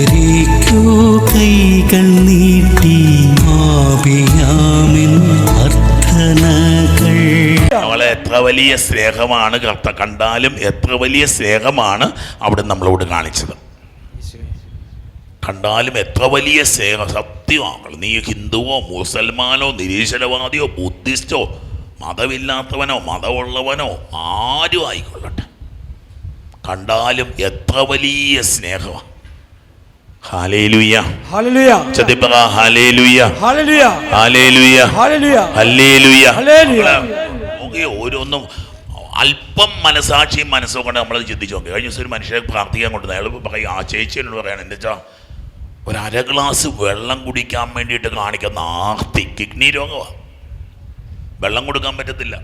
സ്വീകരിക്കൂ കൈകൾ നീട്ടി മാപിയാമിൻ എത്ര വലിയ സ്നേഹമാണ് കർത്ത കണ്ടാലും എത്ര വലിയ സ്നേഹമാണ് അവിടെ നമ്മളോട് കാണിച്ചത്. കണ്ടാലും എത്ര വലിയ സ്നേഹം സത്യമാണ് നീ ഹിന്ദുവോ മുസൽമാനോ നിരീശ്വരവാദിയോ ബുദ്ധിസ്റ്റോ മതമില്ലാത്തവനോ മതമുള്ളവനോ ആരും ആയിക്കൊള്ളട്ടെ. കണ്ടാലും എത്ര വലിയ സ്നേഹമാണ്. ഓരോന്നും അല്പം മനസാക്ഷിയും മനസ്സും കൊണ്ട് നമ്മളത് ചിന്തിച്ചു നോക്കി. കഴിഞ്ഞ ദിവസം ഒരു മനുഷ്യരെ പ്രാർത്ഥിക്കാൻ കൊണ്ട് അയാൾ പറയും ആ ചേച്ചി എന്നോട് പറയാണ് എന്താ വെച്ചാൽ ഒരു അര ഗ്ലാസ് വെള്ളം കുടിക്കാൻ വേണ്ടിയിട്ട് കാണിക്കുന്ന ആർത്തി കിഡ്നി രോഗമാണ് വെള്ളം കൊടുക്കാൻ പറ്റത്തില്ല.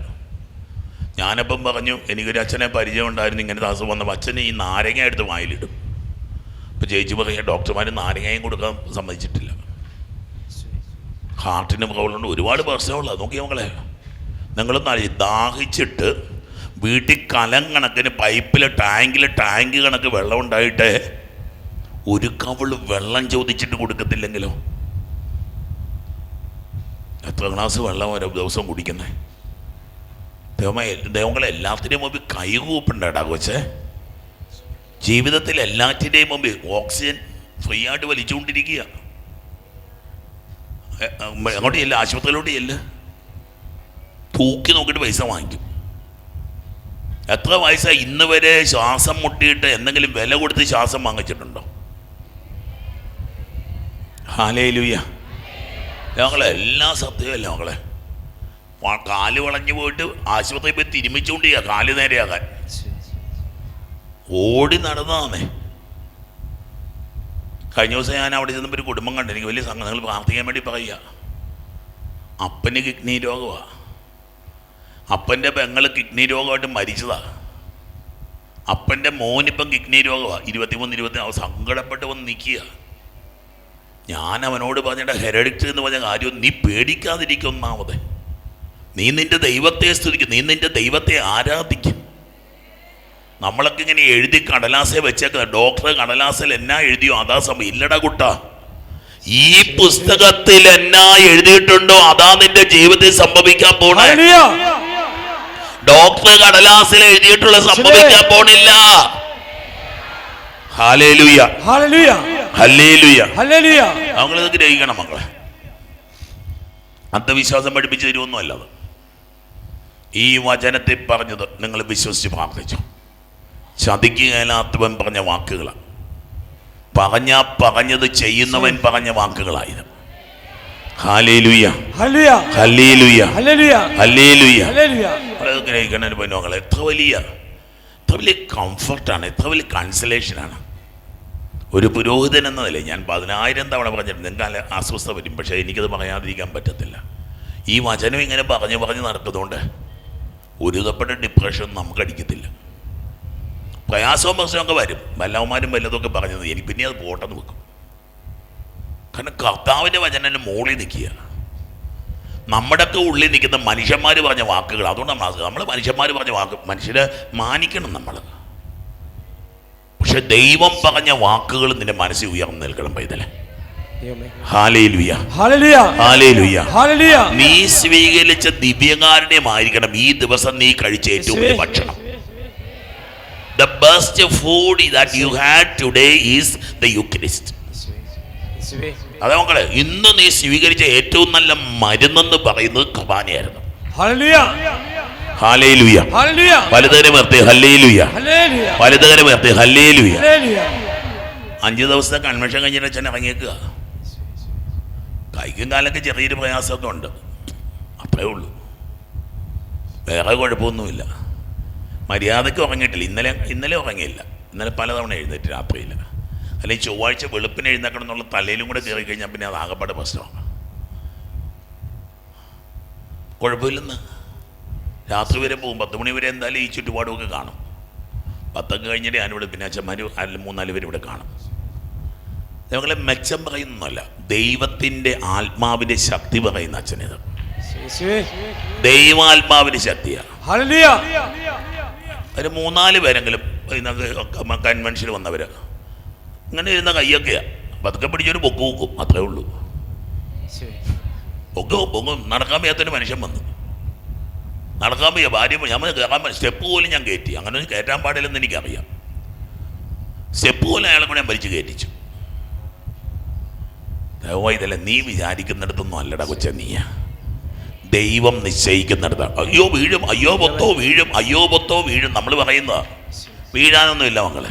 ഞാനപ്പം പറഞ്ഞു എനിക്കൊരു അച്ഛനെ പരിചയം ഉണ്ടായിരുന്നു ഇങ്ങനെ അസുഖം വന്നപ്പോൾ അച്ഛനെ ഈ നാരങ്ങ എടുത്ത് വായിലിടും. അപ്പോൾ ചേച്ചി പറയുക ഡോക്ടർമാർ നാരങ്ങയും കൊടുക്കാൻ സമ്മതിച്ചിട്ടില്ല. ഹാർട്ടിന് പ്രോബ്ലം ഉണ്ട് ഒരുപാട് പ്രശ്നമുള്ളത്. നോക്കി മകളെ അറിയി ദാഹിച്ചിട്ട് വീട്ടിൽ കലം കണക്കിന് പൈപ്പിൽ ടാങ്കിൽ ടാങ്ക് കണക്ക് വെള്ളം ഉണ്ടായിട്ട് ഒരു കവൾ വെള്ളം ചോദിച്ചിട്ട് കൊടുക്കത്തില്ലെങ്കിലോ? എത്ര ഗ്ലാസ് വെള്ളം ഓരോ ദിവസം കുടിക്കുന്നത് ദൈവമേ ദൈവങ്ങളെ എല്ലാത്തിനും മുമ്പ് കൈകൂപ്പുണ്ടേടാ കൊച്ചേ. ജീവിതത്തിൽ എല്ലാറ്റിന്റെയും മുമ്പിൽ ഓക്സിജൻ ഫ്രീ ആയിട്ട് വലിച്ചുകൊണ്ടിരിക്കുക അങ്ങോട്ട് ചെല്ല ആശുപത്രിയിലോട്ട് ചെല്ല. തൂക്കി നോക്കിയിട്ട് പൈസ വാങ്ങിക്കും. എത്ര വയസ്സ ഇന്ന് വരെ ശ്വാസം മുട്ടിയിട്ട് എന്തെങ്കിലും വില കൊടുത്ത് ശ്വാസം വാങ്ങിച്ചിട്ടുണ്ടോ? ഹാലേലുയ്യ ഞങ്ങളെ എല്ലാ സത്യമല്ല വ- കാൽ വളഞ്ഞു പോയിട്ട് ആശുപത്രിയിൽ പോയി തിരുമിച്ചുകൊണ്ടിരിക്കുക കാൽ നേരെയാകാൻ. ഓടി നടന്നതാന്നേ കഴിഞ്ഞ ദിവസം ഞാൻ അവിടെ ചെന്നപ്പോൾ ഒരു കുടുംബം കണ്ടു. എനിക്ക് വലിയ സംഘം നിങ്ങൾ പ്രാർത്ഥിക്കാൻ വേണ്ടി പറയുക. അപ്പന് കിഡ്നി രോഗമാണ് അപ്പന്റെ പെങ്ങൾ കിഡ്നി രോഗമായിട്ട് മരിച്ചതാ. അപ്പന്റെ മോനിപ്പം കിഡ്നി രോഗമാണ് ഇരുപത്തിമൂന്ന് ഇരുപത്തി അവൻ സങ്കടപ്പെട്ട് വന്ന് നിൽക്കുക. ഞാൻ അവനോട് പറഞ്ഞിട്ട് ഹെരഡിക്റ്റ് എന്ന് പറഞ്ഞ കാര്യം നീ പേടിക്കാതിരിക്കും ഒന്നാമത്. നീ നിന്റെ ദൈവത്തെ സ്തുതിക്കും. നീ നിന്റെ ദൈവത്തെ ആരാധിക്കും. നമ്മളൊക്കെ ഇങ്ങനെ എഴുതി കടലാസേ വെച്ചേക്കുന്നത് ഡോക്ടർ കടലാസിൽ എന്നാ എഴുതിയോ? അതാ സമയം. ഇല്ലടാ കുട്ട. ഈ പുസ്തകത്തിൽ എന്നാ എഴുതിയിട്ടുണ്ടോ? അതാ നിന്റെ ജീവിതത്തിൽ സംഭവിക്കാൻ പോണേ. ഡോക്ടർ കടലാസിൽ എഴുതിയിട്ടുള്ള സംഭവിക്കാൻ പോണില്ല. അവങ്ങളിത് ഗ്രഹിക്കണം മക്കളെ. അന്ധവിശ്വാസം പഠിപ്പിച്ചു തരുമൊന്നും അല്ലത് ഈ വചനത്തെ പറഞ്ഞത് നിങ്ങൾ വിശ്വസിച്ച് പ്രാർത്ഥിച്ചു. ചതിക്കുകയില്ലാത്തവൻ പറഞ്ഞ വാക്കുകളാണ് പറഞ്ഞ പറഞ്ഞത് ചെയ്യുന്നവൻ പറഞ്ഞ വാക്കുകളായത് പൊന്നോങ്ങൾ എത്ര വലിയ എത്ര വലിയ കംഫർട്ടാണ് എത്ര വലിയ കൺസലേഷനാണ് ഒരു പുരോഹിതൻ എന്നതല്ലേ ഞാൻ പതിനായിരം തവണ പറഞ്ഞിട്ടുണ്ട്. നിങ്ങൾക്ക് അസ്വസ്ഥ വരും പക്ഷേ എനിക്കത് പറയാതിരിക്കാൻ പറ്റത്തില്ല. ഈ വചനം ഇങ്ങനെ പറഞ്ഞു പറഞ്ഞ് നടക്കുന്നതുകൊണ്ട് ഒരുതപ്പെട്ട ഡിപ്രഷൻ നമുക്ക് അടിക്കത്തില്ല. പ്രയാസവും പ്രശ്നമൊക്കെ വരും. വല്ലവന്മാരും വല്ലതൊക്കെ പറഞ്ഞത് എനിക്ക് പിന്നെ അത് പോട്ടെന്ന് വെക്കും. കാരണം കർത്താവിന്റെ വചനം മുകളിൽ നിൽക്കുക. നമ്മുടെയൊക്കെ ഉള്ളിൽ നിൽക്കുന്ന മനുഷ്യന്മാർ പറഞ്ഞ വാക്കുകൾ അതുകൊണ്ട് നമ്മൾ നമ്മൾ മനുഷ്യന്മാർ പറഞ്ഞ വാക്ക് മനുഷ്യരെ മാനിക്കണം നമ്മൾ പക്ഷെ ദൈവം പറഞ്ഞ വാക്കുകൾ നിന്റെ മനസ്സിൽ ഉയർന്നു നിൽക്കണം പൈതലെ. നീ സ്വീകരിച്ച ദിവ്യകാരുണ്യമായിരിക്കണം ഈ ദിവസം നീ കഴിച്ച ഏറ്റവും വലിയ ഭക്ഷണം. The best food that you had today is the Eucharist അതെ മക്കളെ ഇന്ന് നീ സ്വീകരിച്ച ഏറ്റവും നല്ല മരുന്നെന്ന് പറയുന്നത് കുർബാനയായിരുന്നു അഞ്ചു ഹല്ലേലൂയ. ഹല്ലേലൂയ. അഞ്ച് ദിവസത്തെ കൺവെൻഷൻ കഴിഞ്ഞിട്ട് അച്ഛൻ ഇറങ്ങിയേക്കുക കൈക്കും കാലൊക്കെ ചെറിയൊരു പ്രയാസമൊക്കെ ഉണ്ട്. അത്രേ ഉള്ളൂ. വേറെ കുഴപ്പമൊന്നുമില്ല. മര്യാദയ്ക്ക് ഉറങ്ങിയിട്ടില്ല. ഇന്നലെ ഇന്നലെ ഉറങ്ങിയില്ല. ഇന്നലെ പലതവണ എഴുന്നേറ്റ് രാത്രിയില്ല അല്ലെങ്കിൽ ചൊവ്വാഴ്ച വെളുപ്പിന് എഴുന്നേക്കണം എന്നുള്ള തലയിലും കൂടെ കയറി കഴിഞ്ഞാൽ പിന്നെ അത് ആകപ്പാട് പ്രശ്നമാണ്. കുഴപ്പമില്ലെന്ന്. രാത്രി വരെ പോകും. പത്ത് മണി വരെ എന്തായാലും ഈ ചുറ്റുപാടുമൊക്കെ കാണും. പത്തൊക്കെ കഴിഞ്ഞിട്ട് ഞാനിവിടെ പിന്നെ അച്ഛന്മാർ അല്ല മൂന്നാൽ പേര് ഇവിടെ കാണും. ഞങ്ങളെ മെച്ചം പറയുന്നല്ല ദൈവത്തിന്റെ ആത്മാവിന്റെ ശക്തി പറയുന്ന അച്ഛനേത്. ദൈവാത്മാവിന്റെ ശക്തിയാണ് ഒരു മൂന്നാൽ പേരെങ്കിലും ഇതിനകത്ത് കൺവെൻഷന് വന്നവർ ഇങ്ങനെ ഇരുന്ന കയ്യൊക്കെയാണ് പതുക്കെ പിടിച്ചൊരു പൊക്ക് പൊക്കും അത്രേ ഉള്ളൂ. ഒക്കെ പൊക്ക് പൊങ്ങും നടക്കാൻ വയ്യാത്തൊരു മനുഷ്യൻ വന്നു. നടക്കാൻ വയ്യ. ഭാര്യ ഞാൻ കയറാൻ സ്റ്റെപ്പ് പോലും ഞാൻ കയറ്റി അങ്ങനെ ഒന്നും കയറ്റാൻ പാടില്ലെന്ന് എനിക്കറിയാം. സ്റ്റെപ്പ് പോലും അയാളെ കൂടെ ഞാൻ മരിച്ചു കയറ്റിച്ചു ദയവായി ഇതല്ല നീ വിചാരിക്കുന്നിടത്തൊന്നും അല്ലടാ കൊച്ച നീയ. ദൈവം നിശ്ചയിക്കുന്നിടത്താണ് അയ്യോ വീഴും അയ്യോ പൊത്തോ വീഴും അയ്യോ പൊത്തോ വീഴും. നമ്മൾ പറയുന്നത് വീഴാനൊന്നുമില്ല മക്കളെ.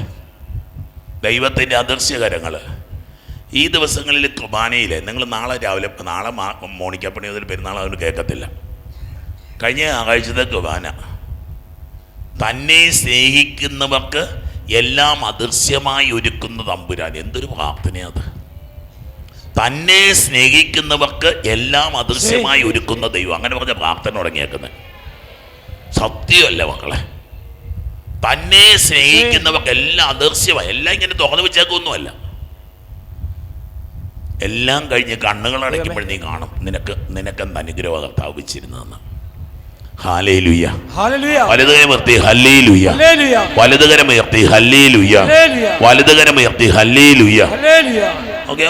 ദൈവത്തിന്റെ അദൃശ്യകരങ്ങൾ ഈ ദിവസങ്ങളിൽ കുർബാനയിൽ നിങ്ങൾ നാളെ രാവിലെ നാളെ മോണിക്കപ്പണി മുതൽ പെരുന്നാൾ അവർ കേൾക്കത്തില്ല. കഴിഞ്ഞ ആഴ്ചത്തെ കുർബാന. തന്നെ സ്നേഹിക്കുന്നവർക്ക് എല്ലാം അദൃശ്യമായി ഒരുക്കുന്ന തമ്പുരാൻ. എന്തൊരു പ്രാർത്ഥനയത് തന്നെ സ്നേഹിക്കുന്നവർക്ക് എല്ലാം അദൃശ്യമായി ഒരുക്കുന്ന ദൈവം. അങ്ങനെ പറഞ്ഞ പ്രാർത്ഥന തുടങ്ങിയേക്കുന്നത്. സത്യമല്ല മക്കളെ. തന്നെ സ്നേഹിക്കുന്നവർക്ക് എല്ലാം അദൃശ്യമായി. എല്ലാം ഇങ്ങനെ തുറന്നു വെച്ചേക്കൊന്നുമല്ല. എല്ലാം കഴിഞ്ഞ് കണ്ണുകൾ അടയ്ക്കുമ്പോൾ നീ കാണും. നിനക്ക് നിനക്കെന്ത് അനുഗ്രഹ കർത്താവ് വെച്ചിരുന്നതെന്ന്. വലതുകരമുയർത്തി ഹല്ലേ ലുയ്യ വലതുകരമുയർത്തി ഹല്ലേ ലുയ്യ ഹല്ലേലൂയ. വലതുകരമുയർത്തി ഹല്ലേ ലുയ്യ ഓക്കെ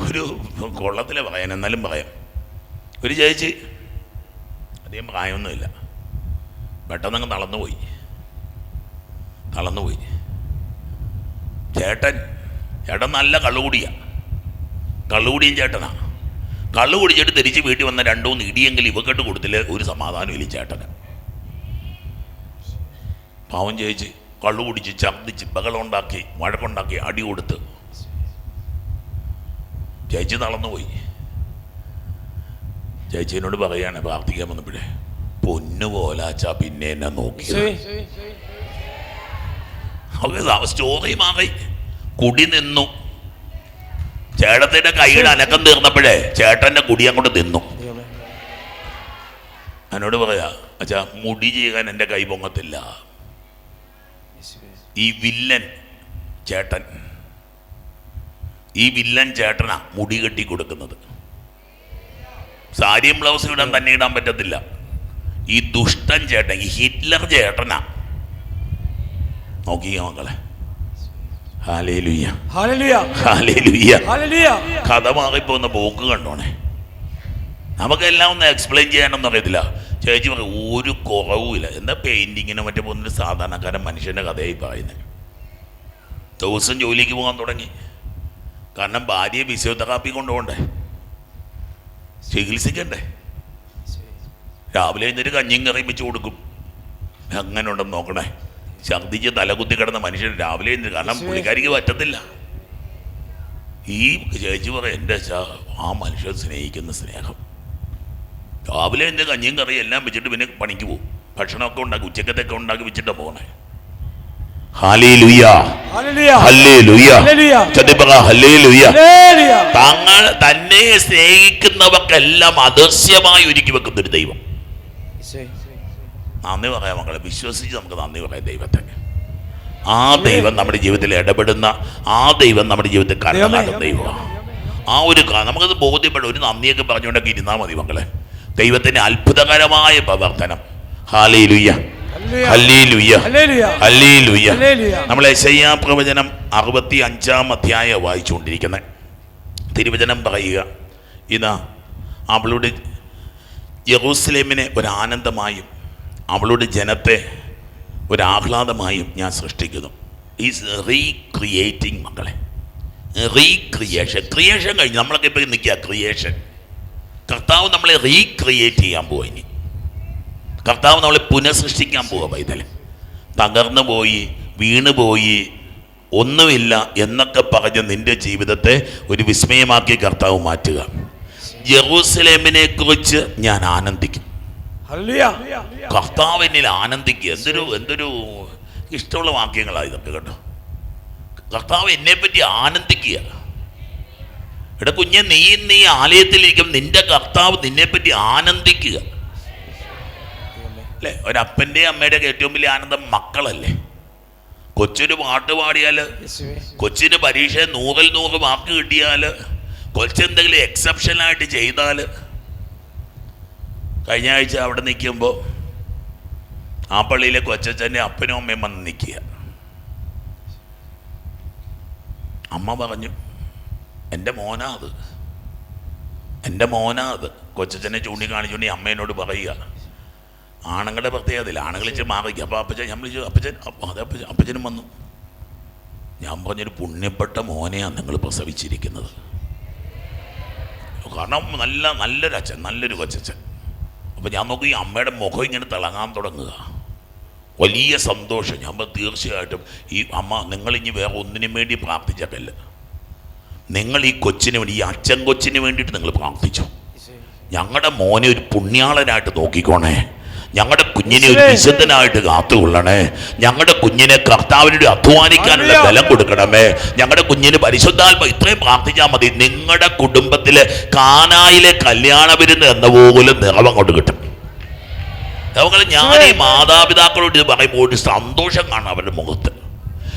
ഒരു കൊള്ളത്തിലെ പറയാൻ എന്നാലും പറയാം. ഒരു ചേച്ചി അധികം പ്രായമൊന്നുമില്ല. പെട്ടെന്നങ്ങ് തളർന്നുപോയി. തളർന്നുപോയി. ചേട്ടൻ ചേട്ടൻ നല്ല കള്ളുകൂടിയാ. കള്ളുകൂടിയും ചേട്ടനാ. കള്ളു കുടിച്ചിട്ട് തിരിച്ച് വീട്ടിൽ വന്ന രണ്ടു മൂന്ന് ഇടിയെങ്കിലും ഇവക്കെട്ട് കൊടുത്തില്ല ഒരു സമാധാനം ഇല്ല ചേട്ടന്. പാവം ചേച്ചി കള്ളു കുടിച്ച് ഛർദ്ദിച്ച് ബഹളമുണ്ടാക്കി വഴക്കുണ്ടാക്കി അടി കൊടുത്ത് ചേച്ചി തളർന്നുപോയി ചേച്ചീനോട് പറയാണ് പ്രാർത്ഥിക്കാൻ വന്നപ്പോഴേ പൊന്നു പോലാച്ച പിന്നെ എന്നെ നോക്കി. സ്റ്റോറി മാറി. കുടി നിന്നു. ചേട്ടത്തിന്റെ കൈയുടെ അനക്കം തീർന്നപ്പോഴേ ചേട്ടന്റെ കുടി അങ്ങോട്ട് നിന്നു. എന്നോട് പറയാ അച്ഛാ മുടി ചെയ്യാൻ എന്റെ കൈ പൊങ്ങത്തില്ല. ഈ വില്ലൻ ചേട്ടൻ ഈ വില്ലൻ ചേട്ടനാ മുടി കെട്ടി കൊടുക്കുന്നത്. സാരിയും ബ്ലൗസും ഇടാൻ തന്നെ ഇടാൻ പറ്റത്തില്ല. ഈ ദുഷ്ടൻ ചേട്ടൻ ഈ ഹിറ്റ്ലർ ചേട്ടനാ. നോക്കിയ മക്കളെ. കഥ മാറിപ്പോകുന്ന പോക്ക് കണ്ടോണേ. നമുക്കെല്ലാം ഒന്ന് എക്സ്പ്ലെയിൻ ചെയ്യാനൊന്നും അറിയത്തില്ല. ചേച്ചി പറയും ഒരു കുറവുമില്ല എന്താ പെയിന്റിങ്ങിന് മറ്റേ പോകുന്നൊരു സാധാരണക്കാരൻ മനുഷ്യന്റെ കഥയായി പറയുന്നത്. ദിവസം ജോലിക്ക് പോകാൻ തുടങ്ങി. കാരണം ഭാര്യയെ ഫിസിയോതെറാപ്പി കൊണ്ടുപോകണ്ടേ? ചികിത്സിക്കണ്ടേ? രാവിലെ എഴുന്നേറ്റ് കഞ്ഞിയും കറിയും വെച്ച് കൊടുക്കും. അങ്ങനെ ഉണ്ടെന്ന് നോക്കണേ. ഛർദിച്ച് തലകുത്തി കിടന്ന മനുഷ്യൻ രാവിലെ എഴുന്നേറ്റ് കാരണം പുള്ളിക്കാരിക്ക് പറ്റത്തില്ല. ഈ ചേച്ചി പറ എന്റെ ആ മനുഷ്യൻ സ്നേഹിക്കുന്ന സ്നേഹം. രാവിലെ എന്റെ കഞ്ഞിയും കറിയും എല്ലാം വെച്ചിട്ട് പിന്നെ പണിക്ക് പോകും. ഭക്ഷണമൊക്കെ ഉണ്ടാക്കി ഉച്ചക്കത്തൊക്കെ ഉണ്ടാക്കി വെച്ചിട്ടാണ് പോണേ. തങ്ങൾ തന്നെ സ്നേഹിക്കുന്നവർക്കെല്ലാം അദൃശ്യമായി ഒരുക്കി വെക്കുന്ന ഒരു ദൈവം. നന്ദി പറയാം മക്കളെ. വിശ്വസിച്ച് നമുക്ക് നന്ദി പറയാം ദൈവത്തെ. ആ ദൈവം നമ്മുടെ ജീവിതത്തിൽ ഇടപെടുന്ന ആ ദൈവം നമ്മുടെ ജീവിതത്തിൽ കണ്ണുകാട്ടുന്ന ദൈവമാണ്. ആ ഒരു നമുക്കത് ബോധ്യപ്പെടും. ഒരു നന്ദിയൊക്കെ പറഞ്ഞുകൊണ്ടൊക്കെ ഇരുന്നാൽ മതി മക്കളെ. ദൈവത്തിന്റെ അത്ഭുതകരമായ പ്രവർത്തനം. ഹാലേ നമ്മൾ യശയ്യാ പ്രവചനം അറുപത്തി അഞ്ചാം അധ്യായ വായിച്ചുകൊണ്ടിരിക്കുന്നത് തിരുവചനം പറയുക. ഇതാ അവളുടെ യറൂസലേമിനെ ഒരാനന്ദമായും അവളുടെ ജനത്തെ ഒരാഹ്ലാദമായും ഞാൻ സൃഷ്ടിക്കുന്നു. ഈസ് റീക്രിയേറ്റിംഗ് മക്കളെ. റീക്രിയേഷൻ ക്രിയേഷൻ കഴിഞ്ഞ്. നമ്മളൊക്കെ ഇപ്പോൾ നിൽക്കുക. ക്രിയേഷൻ കർത്താവ് നമ്മളെ റീക്രിയേറ്റ് ചെയ്യാൻ ഇനി കർത്താവ് നമ്മളെ പുനഃസൃഷ്ടിക്കാൻ പോവുക പൈതൽ തകർന്നു പോയി വീണു പോയി ഒന്നുമില്ല എന്നൊക്കെ പറഞ്ഞ് നിന്റെ ജീവിതത്തെ ഒരു വിസ്മയമാക്കി കർത്താവ് മാറ്റുക. ജെറൂസലേമിനെ കുറിച്ച് ഞാൻ ആനന്ദിക്കും. കർത്താവിനിൽ ആനന്ദിക്കുക. എന്തൊരു എന്തൊരു ഇഷ്ടമുള്ള വാക്യങ്ങളാണ് ഇതൊക്കെ കേട്ടോ. കർത്താവ് എന്നെ പറ്റി ആനന്ദിക്കുക. എടാ കുഞ്ഞെ നീ നീ ആലയത്തിലിരിക്കും. നിന്റെ കർത്താവ് നിന്നെപ്പറ്റി ആനന്ദിക്കുക. അല്ലേ? ഒരപ്പന്റെയും അമ്മയുടെയൊക്കെ ഏറ്റവും വലിയ ആനന്ദം മക്കളല്ലേ? കൊച്ചൊരു പാട്ട് പാടിയാൽ കൊച്ചിന് പരീക്ഷ നൂറിൽ നൂറ് മാർക്ക് കിട്ടിയാൽ കൊച്ചെന്തെങ്കിലും എക്സെപ്ഷനായിട്ട് ചെയ്താൽ കഴിഞ്ഞ ആഴ്ച അവിടെ നിൽക്കുമ്പോൾ ആ പള്ളിയിലെ കൊച്ചച്ഛന്റെ അപ്പനും അമ്മയും വന്ന് നിൽക്കുക. അമ്മ പറഞ്ഞു എന്റെ മോനാ അത്. എന്റെ മോനാ അത്. കൊച്ചച്ഛനെ ചൂണ്ടിക്കാണിച്ചുകൊണ്ട് അമ്മേനോട് പറയുക. ആണുങ്ങളുടെ പ്രത്യേകതയില്ല. ആണുങ്ങൾ ഇച്ചിരി മാറിക്കും അപ്പോൾ അപ്പച്ചൻ ഞാൻ വിളിച്ചു അപ്പച്ചൻ അതെ അപ്പച്ചൻ അപ്പച്ചനും വന്നു. ഞാൻ പറഞ്ഞൊരു പുണ്യപ്പെട്ട മോനെയാണ് നിങ്ങൾ പ്രസവിച്ചിരിക്കുന്നത്. കാരണം നല്ല നല്ലൊരു അച്ഛൻ നല്ലൊരു കൊച്ചച്ഛൻ. അപ്പോൾ ഞാൻ നോക്കി ഈ അമ്മയുടെ മുഖം ഇങ്ങനെ തിളങ്ങാൻ തുടങ്ങുക. വലിയ സന്തോഷം. ഞാൻ തീർച്ചയായിട്ടും ഈ അമ്മ നിങ്ങളിനി വേറെ ഒന്നിനും വേണ്ടി പ്രാർത്ഥിച്ചതല്ല നിങ്ങൾ ഈ കൊച്ചിന് വേണ്ടി ഈ അച്ഛൻ കൊച്ചിന് വേണ്ടിയിട്ട് നിങ്ങൾ പ്രാർത്ഥിച്ചു. ഞങ്ങളുടെ മോനെ ഒരു പുണ്യാളനായിട്ട് നോക്കിക്കോണേ. ഞങ്ങളുടെ കുഞ്ഞിനെ ഒരു വിശുദ്ധനായിട്ട് കാത്തുകൊള്ളണേ. ഞങ്ങളുടെ കുഞ്ഞിനെ കർത്താവിനോട് അധ്വാനിക്കാനുള്ള. ബലം കൊടുക്കണമേ. ഞങ്ങളുടെ കുഞ്ഞിന് പരിശുദ്ധാത്മ ഇത്രയും പ്രാർത്ഥിച്ചാൽ മതി. നിങ്ങളുടെ കുടുംബത്തിലെ കാനായിലെ കല്യാണ വിരുന്ന് എന്ന പോലും നിറവം കൊണ്ട് കിട്ടും. അതുപോലെ ഞാൻ ഈ മാതാപിതാക്കളോട് ഇത് പറയുമ്പോൾ ഒരു സന്തോഷം കാണാം അവരുടെ മുഖത്ത്.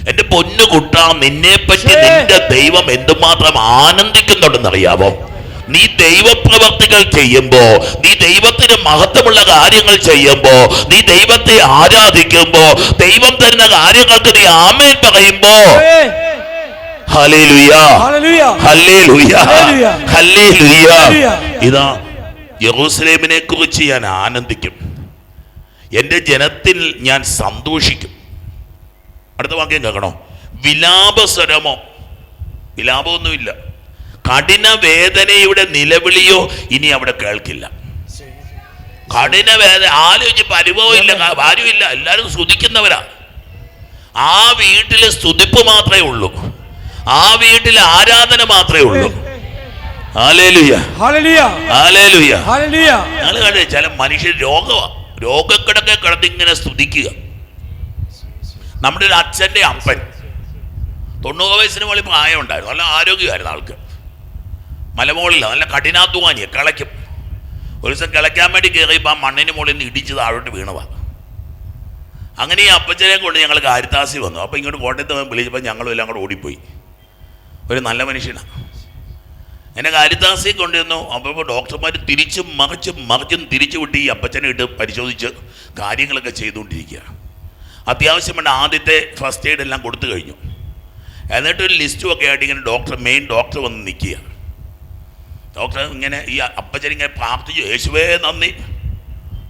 എന്റെ പൊന്നു കുട്ട നിന്നെ പറ്റി നിന്റെ ദൈവം എന്തുമാത്രം ആനന്ദിക്കുന്നുണ്ടെന്ന് അറിയാമോ നീ ദൈവപ്രവർത്തികൾ ചെയ്യുമ്പോ നീ ദൈവത്തിന് മഹത്വമുള്ള കാര്യങ്ങൾ ചെയ്യുമ്പോ നീ ദൈവത്തെ ആരാധിക്കുമ്പോ ദൈവം തരുന്ന കാര്യങ്ങൾക്ക് നീ ആമേൻ പറയുമ്പോ. ഇതാ യെറൂസലേമിനെ കുറിച്ച് ഞാൻ ആനന്ദിക്കും. എന്റെ ജനത്തിൽ ഞാൻ സന്തോഷിക്കും. അടുത്ത വാക്യം കേൾക്കണോ? വിലാപസ്വരമോ? വിലാപമൊന്നുമില്ല. കഠിന വേദനയുടെ നിലവിളിയോ ഇനി അവിടെ കേൾക്കില്ല. കഠിന വേദന ആലോചിച്ച് പരിഭവമില്ല ആരുമില്ല എല്ലാവരും സ്തുതിക്കുന്നവരാ. ആ വീട്ടിൽ സ്തുതിപ്പ് മാത്രമേ ഉള്ളൂ. ആ വീട്ടിൽ ആരാധന മാത്രമേ ഉള്ളൂ. ചില മനുഷ്യർ രോഗമാ രോഗക്കിടക്കെ കിടന്നിങ്ങനെ സ്തുതിക്കുക. നമ്മുടെ ഒരു അച്ഛന്റെ അപ്പൻ. തൊണ്ണൂറ് വയസ്സിന് മുകളിൽ പ്രായമുണ്ടായിരുന്നു. നല്ല ആരോഗ്യമായിരുന്നു ആൾക്ക്. മലമുകളില്ല നല്ല കഠിനാധ്വാനിയ കിളയ്ക്കും. ഒരു ദിവസം കിളയ്ക്കാൻ വേണ്ടി കയറിയപ്പോൾ ആ മണ്ണിന് മുകളിൽ നിന്ന് ഇടിച്ച് താഴോട്ട് വീണവാ അങ്ങനെ ഈ അപ്പച്ചനെ കൊണ്ട് ഞങ്ങൾ കാരിത്താസി വന്നു. അപ്പോൾ ഇങ്ങോട്ട് കോട്ടയത്ത് വിളിച്ചപ്പോൾ ഞങ്ങളും എല്ലാം കൂടെ ഓടിപ്പോയി. ഒരു നല്ല മനുഷ്യനാണ് എന്നെ കാരിത്താസി കൊണ്ടുവന്നു. അപ്പോൾ ഡോക്ടർമാർ തിരിച്ചും മറിച്ചും മറിച്ചും തിരിച്ചു വിട്ട് ഈ അപ്പച്ചനെ ഇട്ട് പരിശോധിച്ച് കാര്യങ്ങളൊക്കെ ചെയ്തുകൊണ്ടിരിക്കുക. അത്യാവശ്യം വേണ്ട ആദ്യത്തെ ഫസ്റ്റ് എയ്ഡ് എല്ലാം കൊടുത്തു കഴിഞ്ഞു. എന്നിട്ടൊരു ലിസ്റ്റും ഒക്കെ ആയിട്ട് ഇങ്ങനെ ഡോക്ടർ മെയിൻ ഡോക്ടർ വന്ന് നിൽക്കുക. ഡോക്ടർ ഇങ്ങനെ ഈ അപ്പച്ചൻ ഇങ്ങനെ പ്രാർത്ഥിച്ചു യേശുവേ നന്ദി.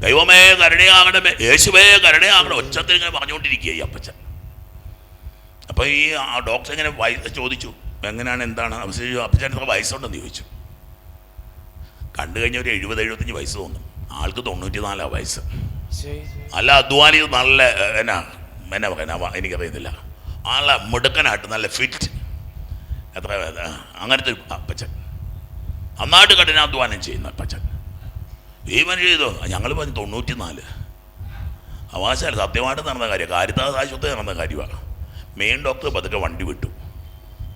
ദൈവമേ കരുണയാകണമേ. യേശുവേ കരുണയാകണം ഒച്ചത്തിൽ ഇങ്ങനെ പറഞ്ഞുകൊണ്ടിരിക്കുക ഈ അപ്പച്ചൻ. അപ്പോൾ ഈ ആ ഡോക്ടർ ഇങ്ങനെ വയസ്സ് ചോദിച്ചു എങ്ങനെയാണ് എന്താണ്? അവസ്ഥ അപ്പച്ചൻ എത്ര വയസ്സുണ്ടെന്ന് ചോദിച്ചു. കണ്ടു കഴിഞ്ഞ ഒരു എഴുപത് എഴുപത്തഞ്ച് വയസ്സ് തോന്നും. ആൾക്ക് തൊണ്ണൂറ്റി നാലാ വയസ്സ്. അല്ല അധ്വാനി നല്ല എന്നാ എന്നാ പറയാ എനിക്കറിയത്തില്ല. ആളെ മിടുക്കനായിട്ട് നല്ല ഫിറ്റ്. എത്ര അങ്ങനത്തെ അപ്പച്ചൻ. നന്നായിട്ട് കഠിനാധ്വാനം ചെയ്യുന്ന അപ്പച്ചൻ ഈ മനുഷ്യ ചെയ്തോ. ഞങ്ങൾ പറഞ്ഞു തൊണ്ണൂറ്റി നാല് അവകാശമല്ല സത്യമായിട്ട് നടന്ന കാര്യം കാര്യത്താ ആശുപത്രി നടന്ന കാര്യമാണ്. മെയിൻ ഡോക്ടർ പതുക്കെ വണ്ടി വിട്ടു.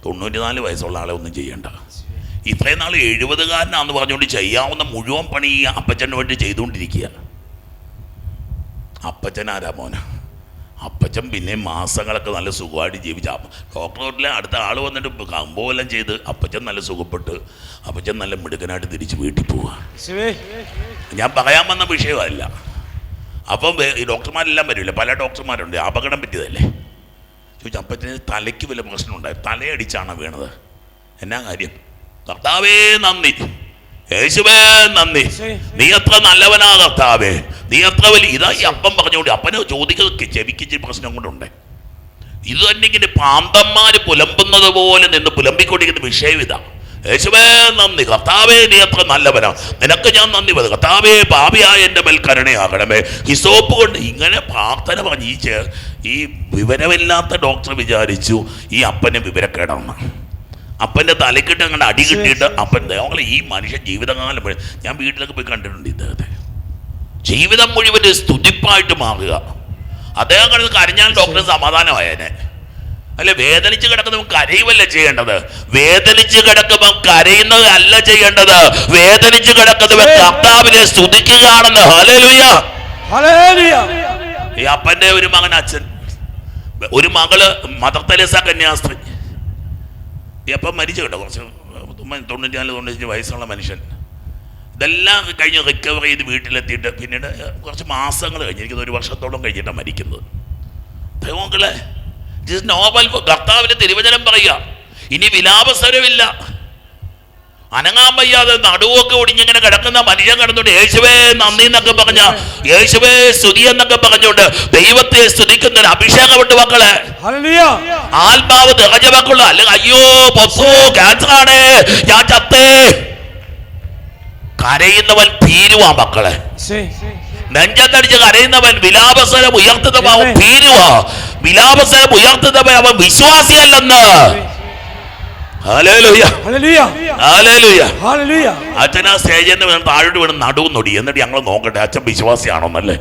തൊണ്ണൂറ്റിനാല് വയസ്സുള്ള ആളെ ഒന്നും ചെയ്യണ്ട. ഇത്രയും നാൾ എഴുപതുകാരനാന്ന് പറഞ്ഞുകൊണ്ട് ചെയ്യാവുന്ന മുഴുവൻ പണി ഈ അപ്പച്ചന് വേണ്ടി ചെയ്തുകൊണ്ടിരിക്കുക അപ്പച്ചനാരാ മോന? അപ്പച്ചൻ പിന്നെ മാസങ്ങളൊക്കെ നല്ല സുഖമായിട്ട് ജീവിച്ച. ഡോക്ടറിലെ അടുത്ത ആൾ വന്നിട്ട് കമ്പോലെല്ലാം ചെയ്ത് അപ്പച്ചൻ നല്ല സുഖപ്പെട്ട് അപ്പച്ചൻ നല്ല മിടുക്കനായിട്ട് തിരിച്ച് വീട്ടിൽ പോവുക ഞാൻ പറയാൻ വന്ന വിഷയമല്ല. അപ്പം ഈ ഡോക്ടർമാരെല്ലാം വരില്ല? പല ഡോക്ടർമാരുണ്ട്. അപകടം പറ്റിയതല്ലേ? ചോദിച്ചു അപ്പച്ചന് തലയ്ക്ക് വല്ല പ്രശ്നമുണ്ടായി? തലയടിച്ചാണ് വീണത്? എന്നാ കാര്യം? കർത്താവേ നന്ദി. യേശുവേ നന്ദി. നീ എത്ര നല്ലവനാ കർത്താവേ. നീ എത്ര വലിയ ഇതാ ഈ അപ്പം പറഞ്ഞുകൊണ്ട് അപ്പന് ചോദിക്കുക ചെവിക്ക് ഇച്ചിരി പ്രശ്നം കൊണ്ടുണ്ട്. ഇത് തന്നെ ഇങ്ങനെ പാന്തന്മാർ പുലമ്പുന്നത് പോലെ നിന്ന് പുലമ്പിക്കൊണ്ടിരിക്കുന്ന വിഷയം ഇതാ. യേശുവേ നന്ദി. കർത്താവേ നീ എത്ര നല്ലവനാ. നിനക്ക് ഞാൻ നന്ദി പറയുന്നു കർത്താവേ പാപിയായ എന്റെ മേൽ കരുണയാകണമേ. ഹിസോപ്പ് കൊണ്ട് ഇങ്ങനെ പ്രാർത്ഥന പറഞ്ഞ് ഈ ചേ ഈ വിവരമില്ലാത്ത ഡോക്ടർ വിചാരിച്ചു ഈ അപ്പനെ വിവരക്കേടാണ് അപ്പന്റെ തലക്കിട്ട് അങ്ങനെ അടി കിട്ടിയിട്ട് അപ്പൻ ഞങ്ങൾ ഈ മനുഷ്യ ജീവിതകാലം മുഴുവൻ ഞാൻ വീട്ടിലൊക്കെ പോയി കണ്ടിട്ടുണ്ട് ഇദ്ദേഹത്തെ ജീവിതം മുഴുവൻ സ്തുതിപ്പായിട്ട് മാറുക. അദ്ദേഹം കിടന്ന് കരഞ്ഞാൽ ഡോക്ടർ സമാധാനമായേനെ. അല്ല വേദനിച്ച് കിടക്കുന്നവൻ കരയുമല്ല ചെയ്യേണ്ടത്? വേദനിച്ച് കിടക്കുമ്പോൾ കരയുന്നത് അല്ല ചെയ്യേണ്ടത്. വേദനിച്ച് കിടക്കുന്നവൻ കർത്താവിനെ സ്തുതിക്കുകയാണെന്ന്. ഈ അപ്പന്റെ ഒരു മകൻ അച്ഛൻ. ഒരു മകൾ മദർ തെരേസ കന്യാസ്ത്രീ. ഈ അപ്പം മരിച്ചു കേട്ടോ കുറച്ച് തൊണ്ണൂറ്റിനാല് തൊണ്ണൂറ്റഞ്ച് വയസ്സുള്ള മനുഷ്യൻ. ഇതെല്ലാം കഴിഞ്ഞ് റിക്കവർ ചെയ്ത് വീട്ടിലെത്തിയിട്ട് പിന്നീട് കുറച്ച് മാസങ്ങൾ കഴിഞ്ഞിരിക്കുന്നു ഒരു വർഷത്തോളം കഴിഞ്ഞിട്ടാണ് മരിക്കുന്നത്. ദൈവങ്ങളെ നോബൽ ഭർത്താവിന്റെ തിരുവചനം പറയുക. ഇനി വിലാപസ്വരമില്ല. അനങ്ങാൻ വയ്യാതെ നടുവൊക്കെ ഒടിഞ്ഞിങ്ങനെ കിടക്കുന്ന മനുഷ്യൻ കിടന്നുകൊണ്ട് യേശുവേ നന്ദി എന്നൊക്കെ പറഞ്ഞ യേശുവേ സ്തുതി എന്നൊക്കെ പറഞ്ഞുകൊണ്ട് ദൈവത്തെ സ്തുതിക്കുന്ന ഒരു അഭിഷേകമുണ്ട് മക്കളെ. ആത്മാവ് തികഞ്ഞ മക്കൾ അല്ലെങ്കിൽ അയ്യോ പൊസോ ക്യാൻസറാണ് ഞാൻ ചത്തേ. കരയുന്നവൻ ഭീരുവാ മക്കളെ. നെഞ്ചത്തടിച്ച് കരയുന്നവൻ വിലാപസ്വരം ഉയർത്തുന്നവൻ അവൻ ഭീരുവാ. വിലാപസ്വരം ഉയർത്തുന്നവൻ അവൻ വിശ്വാസിയല്ലെന്ന്. അച്ഛൻ ആ സ്റ്റേജിൽ നിന്ന് വീണ് താഴോട്ട് വേണം നടുവ് നൊടി എന്നിട്ട് ഞങ്ങൾ നോക്കട്ടെ അച്ഛൻ വിശ്വാസിയാണോന്നല്ലേ?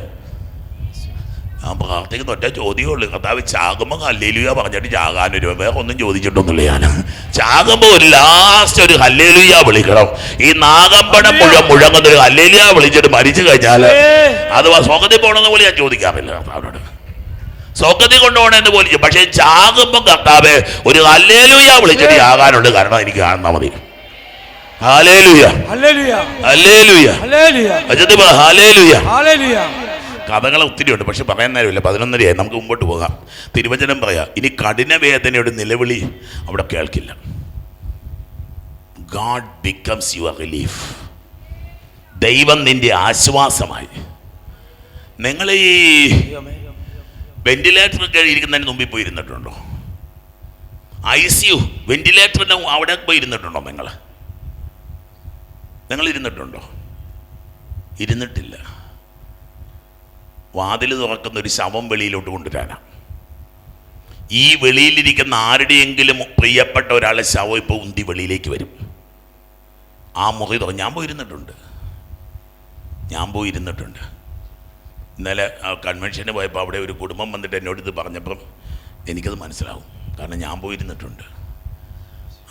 ഞാൻ പ്രാർത്ഥിക്കുന്ന ഒറ്റ ചോദ്യമേ ഉള്ളു. കർത്താവ് ചാകുമ്പോൾ ഹല്ലേലുയ പറഞ്ഞിട്ട് ഒരു വേറെ ഒന്നും ചോദിച്ചിട്ടൊന്നുമില്ല ഞാൻ ചാകുമ്പോൾ ഒരു ലാസ്റ്റ് ഒരു ഹല്ലേലുയ വിളിക്കണം. ഈ നാഗമ്പടം മുഴുവൻ മുഴങ്ങുന്ന ഒരു ഹല്ലേലുയ വിളിച്ചിട്ട് മരിച്ചു കഴിഞ്ഞാൽ അത് സ്വർഗത്തിൽ പോകണമെന്ന് പോലും ഞാൻ ചോദിക്കാറില്ല കർത്താവിനോട്. സ്വർഗത്തിൽ കൊണ്ടുപോകണമെന്ന് പോലും പക്ഷേ ചാകുമ്പോൾ കർത്താവ് ഒരു അല്ലേലൂയ വിളിച്ചിട്ട് ആകാനുണ്ട് കാരണം എനിക്ക് കാണുന്നാൽ മതി. കഥകൾ ഒത്തിരി ഉണ്ട്. പക്ഷെ പറയാൻ നേരമില്ല. പതിനൊന്നരയായി. നമുക്ക് മുമ്പോട്ട് പോകാം. തിരുവചനം പറയാം. ഇനി കഠിന വേദനയുടെ നിലവിളി അവിടെ കേൾക്കില്ല. ഗാഡ് ബിക്കംസ് യുവർ റിലീഫ് ദൈവം നിന്റെ ആശ്വാസമായി. നിങ്ങൾ ഈ വെന്റിലേറ്റർ ഒക്കെ ഇരിക്കുന്നതിന് മുമ്പിൽ പോയി ഇരുന്നിട്ടുണ്ടോ ഐ സി യു വെന്റിലേറ്ററിന്റെ അവിടെ പോയി ഇരുന്നിട്ടുണ്ടോ നിങ്ങൾ? നിങ്ങൾ ഇരുന്നിട്ടുണ്ടോ ഇരുന്നിട്ടില്ല. വാതിൽ തുറക്കുന്ന ഒരു ശവം വെളിയിലോട്ട് കൊണ്ടുവരാനാണ് ഈ വെളിയിലിരിക്കുന്ന ആരുടെയെങ്കിലും പ്രിയപ്പെട്ട ഒരാളെ ശവം ഇപ്പോൾ ഉന്തി വെളിയിലേക്ക് വരും. ആ തുറ ഞാൻ പോയിരുന്നിട്ടുണ്ട്. ഞാൻ പോയിരുന്നിട്ടുണ്ട്. ഇന്നലെ ആ കൺവെൻഷന് പോയപ്പോൾ അവിടെ ഒരു കുടുംബം വന്നിട്ട് എന്നോട് ഇത് പറഞ്ഞപ്പം എനിക്കത് മനസ്സിലാവും. കാരണം ഞാൻ പോയിരുന്നിട്ടുണ്ട്.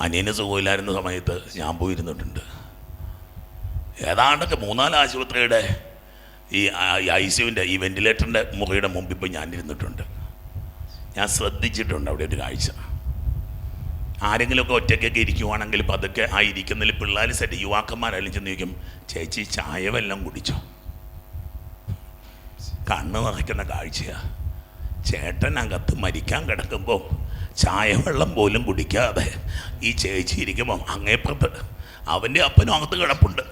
അനിയന് സുഖമില്ലായിരുന്ന സമയത്ത് ഞാൻ പോയിരുന്നിട്ടുണ്ട്. ഏതാണ്ടൊക്കെ മൂന്നാൽ ആശുപത്രിയുടെ ഈ ഐ സിയുവിന്റെ ഈ വെന്റിലേറ്ററിന്റെ മുറിയുടെ മുമ്പിൽ ഇപ്പോൾ ഞാൻ ഇരുന്നിട്ടുണ്ട് ഞാൻ ശ്രദ്ധിച്ചിട്ടുണ്ട് അവിടെ ഒരു കാഴ്ച. ആരെങ്കിലുമൊക്കെ ഒറ്റയ്ക്കൊക്കെ ഇരിക്കുവാണെങ്കിൽ പതുക്കെ ആ ഇരിക്കുന്നതിൽ പിള്ളേർ സെറ്റ് യുവാക്കന്മാരായാലും ചെന്ന് ചോദിക്കും ചേച്ചി ചായ വല്ലതും കുടിച്ചോ? കണ്ണ് നിറയ്ക്കുന്ന കാഴ്ചയാ. ചേട്ടനകത്ത് മരിക്കാൻ കിടക്കുമ്പോൾ ചായ വെള്ളം പോലും കുടിക്കാതെ ഈ ചേച്ചി ഇരിക്കുമ്പോൾ അങ്ങേപ്പുറത്ത് അവന്റെ അപ്പനും അകത്ത് കിടപ്പുണ്ട്.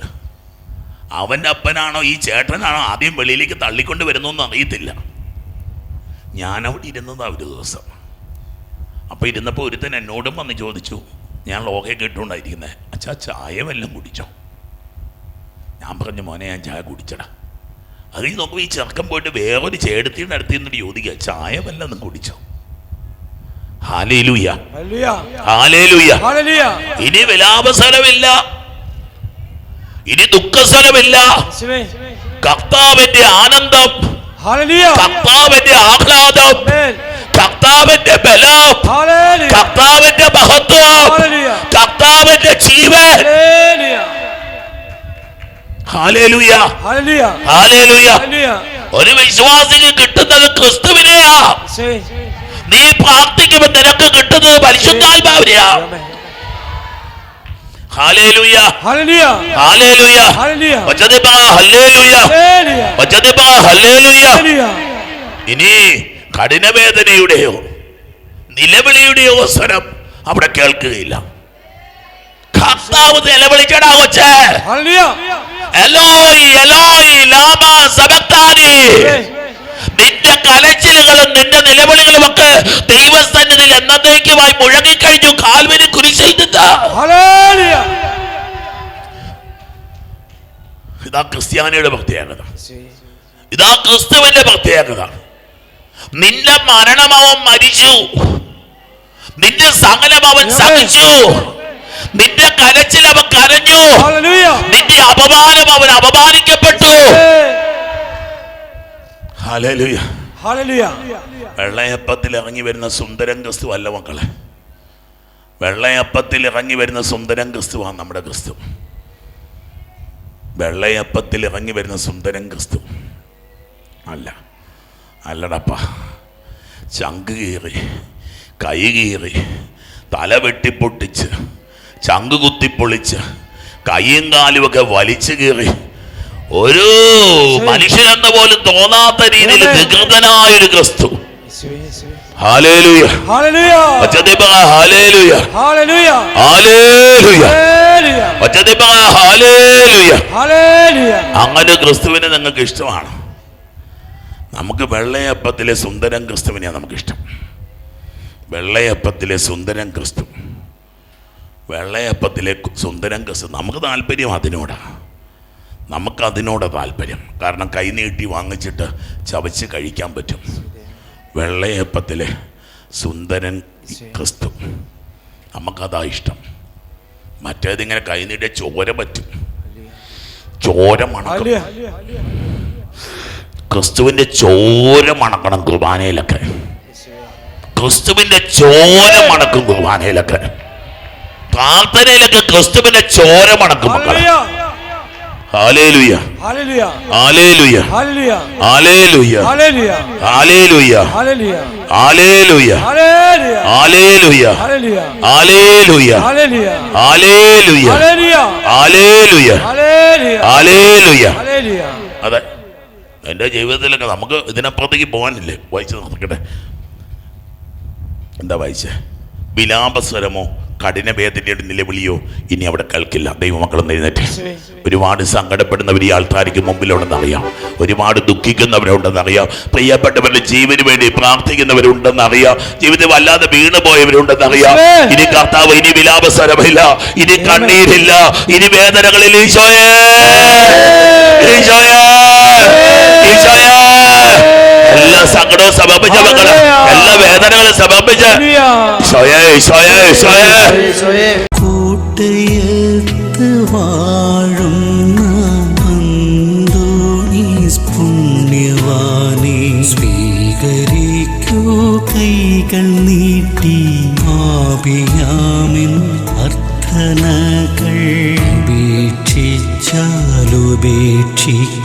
അവന്റെ അപ്പനാണോ ഈ ചേട്ടനാണോ ആദ്യം വെളിയിലേക്ക് തള്ളിക്കൊണ്ട് വരുന്നതെന്ന് അറിയത്തില്ല. ഞാനവിടെ ഇരുന്നതാണ് ഒരു ദിവസം. അപ്പോൾ ഇരുന്നപ്പോൾ ഒരുത്തൻ എന്നോടും വന്ന് ചോദിച്ചു ഞാൻ ലോകെ കേട്ടുകൊണ്ടായിരിക്കുന്നത് അച്ഛാ ചായ വല്ലതും കുടിച്ചോ? ഞാൻ പറഞ്ഞു മോനെ ഞാൻ ചായ കുടിച്ചടാ. അത് ഈ നോക്കുമ്പോൾ ഈ ചെറുക്കം പോയിട്ട് വേറൊരു ചേടത്തിയുടെ അടുത്ത് നിന്നിട്ട് ചോദിക്കുക ചായ വല്ലതും കുടിച്ചോ. ഇനി വിലാപസ്ഥലമില്ല. ഇനി ദുഃഖസ്ഥലമില്ല. കർത്താവിന്റെ ആനന്ദം. കർത്താവിന്റെ ആഹ്ലാദം. കർത്താവിന്റെ ബലം. കർത്താവിന്റെ മഹത്വം. കർത്താവിന്റെ ജീവൻ. ഒരു വിശ്വാസിക്ക് കിട്ടുന്നത് ക്രിസ്തുവിനെയാ. നീ പ്രാർത്ഥിക്കുമ്പോ നിനക്ക് കിട്ടുന്നത് പരിശുദ്ധാത്മാവിനെയാ. ഇനി കഠിനവേദനയുടെയോ നിലവിളിയുടെയോ സ്വരം അവിടെ കേൾക്കുകയില്ല. കർത്താവ് നിലവിളിച്ചടാ കൊച്ചേ. എലോയി എലോയി ലാമ സബക്താനി നിന്റെ കലച്ചിലുകളും നിന്റെ നിലവിളികളും ഒക്കെ ദൈവസന്നിധിയിൽ എന്നത്തേക്കുമായി മുഴങ്ങിക്കഴിഞ്ഞു കാൽവിന് കുരിശിൽ നിന്ന്. ഇതാ ക്രിസ്ത്യാനിയുടെ പ്രത്യേകത. ഇതാ ക്രിസ്തുവിന്റെ പ്രത്യേകത നിന്റെ മരണം അവൻ മരിച്ചു. നിന്റെ സകലം അവൻ സഹിച്ചു. നിന്റെ കരച്ചിൽ അവൻ കരഞ്ഞു. നിന്റെ അപമാനം അവൻ അപമാനിക്കപ്പെട്ടു. വെള്ളയപ്പത്തിൽ ഇറങ്ങി വരുന്ന സുന്ദരം ക്രിസ്തു അല്ല മക്കളെ. വെള്ളയപ്പത്തിൽ ഇറങ്ങി വരുന്ന സുന്ദരൻ ക്രിസ്തുവാണ് നമ്മുടെ ക്രിസ്തു. വെള്ളയപ്പത്തിൽ ഇറങ്ങി വരുന്ന സുന്ദരം ക്രിസ്തു അല്ല. അല്ലടപ്പ. ചങ്ക് കീറി കൈ കീറി തല വെട്ടിപ്പൊട്ടിച്ച് ചങ്ക് കുത്തിപ്പൊളിച്ച് കൈയും കാലുമൊക്കെ വലിച്ചു കീറി. ഒരു മനുഷ്യരെന്ന പോലും തോന്നാത്ത രീതിയിൽ വികൃതനായ ഒരു ക്രിസ്തു. അങ്ങനെ ക്രിസ്തുവിനെ നിങ്ങൾക്ക് ഇഷ്ടമാണ്. നമുക്ക് വെള്ളയപ്പത്തിലെ സുന്ദരം ക്രിസ്തുവിനെയാണ് നമുക്ക് ഇഷ്ടം വെള്ളയപ്പത്തിലെ സുന്ദരം ക്രിസ്തു. വെള്ളയപ്പത്തിലെ സുന്ദരം കസ് നമുക്ക് താല്പര്യം അതിനോടാണ് നമുക്കതിനോട് താല്പര്യം. കാരണം കൈ നീട്ടി വാങ്ങിച്ചിട്ട് ചവച്ച് കഴിക്കാൻ പറ്റും. വെള്ളയപ്പത്തിലെ സുന്ദരൻ ക്രിസ്തു. നമുക്കതാ ഇഷ്ടം. മറ്റേതിങ്ങനെ കൈ നീട്ടിയ ചോര പറ്റും. ചോര മണക്കും. ക്രിസ്തുവിന്റെ ചോര മണക്കണം കുർബാനയിലൊക്കെ. ക്രിസ്തുവിന്റെ ചോര മണക്കും കുർബാനയിലൊക്കെ. പ്രാർത്ഥനയിലൊക്കെ ക്രിസ്തുവിന്റെ ചോര മണക്കും മക്കളെ അതെ എന്റെ ജീവിതത്തിലൊക്കെ നമുക്ക് ഇതിനപ്പുറത്തേക്ക് പോകാനില്ലേ വായിച്ചു നോക്കട്ടെ എന്താ വായിച്ചേ വിലാപസ്വരമോ കഠിനഭേദത്തിന്റെ നിലവിളിയോ ഇനി അവിടെ കേൾക്കില്ല. ദൈവമക്കളൊന്ന് എഴുന്നേറ്റ്. ഒരുപാട് സങ്കടപ്പെടുന്നവർ ഈ ആൾക്കാർക്ക് മുമ്പിലുണ്ടെന്നറിയാം ഒരുപാട് ദുഃഖിക്കുന്നവരുണ്ടെന്നറിയാം പ്രിയപ്പെട്ടവരുടെ ജീവന് വേണ്ടി പ്രാർത്ഥിക്കുന്നവരുണ്ടെന്നറിയാം ജീവിതം വല്ലാതെ വീണു പോയവരുണ്ടെന്നറിയാം ഇനി കർത്താവ് ഇനി വിലാപസ്വരമില്ല ഇനി കണ്ണീരില്ല. ഇനി വേദനകളിൽ ഈശോയേ! ഈശോയേ! ഈശോയേ! സങ്കടവും സമർപ്പിച്ച മക്കളെ എല്ലാ വേദനകളും സമർപ്പിച്ച സ്വയേ സ്വയേ സ്വയേ. കൂട്ടയത്ത് വാഴുന്ന അന്തോണീസ് പുണ്യവാനെ സ്വീകരിക്കൂ കൈകൾ നീട്ടി ആപിയാമിൻ അർത്ഥനകൾ ഉപേക്ഷിച്ചാലുപേക്ഷിക്ക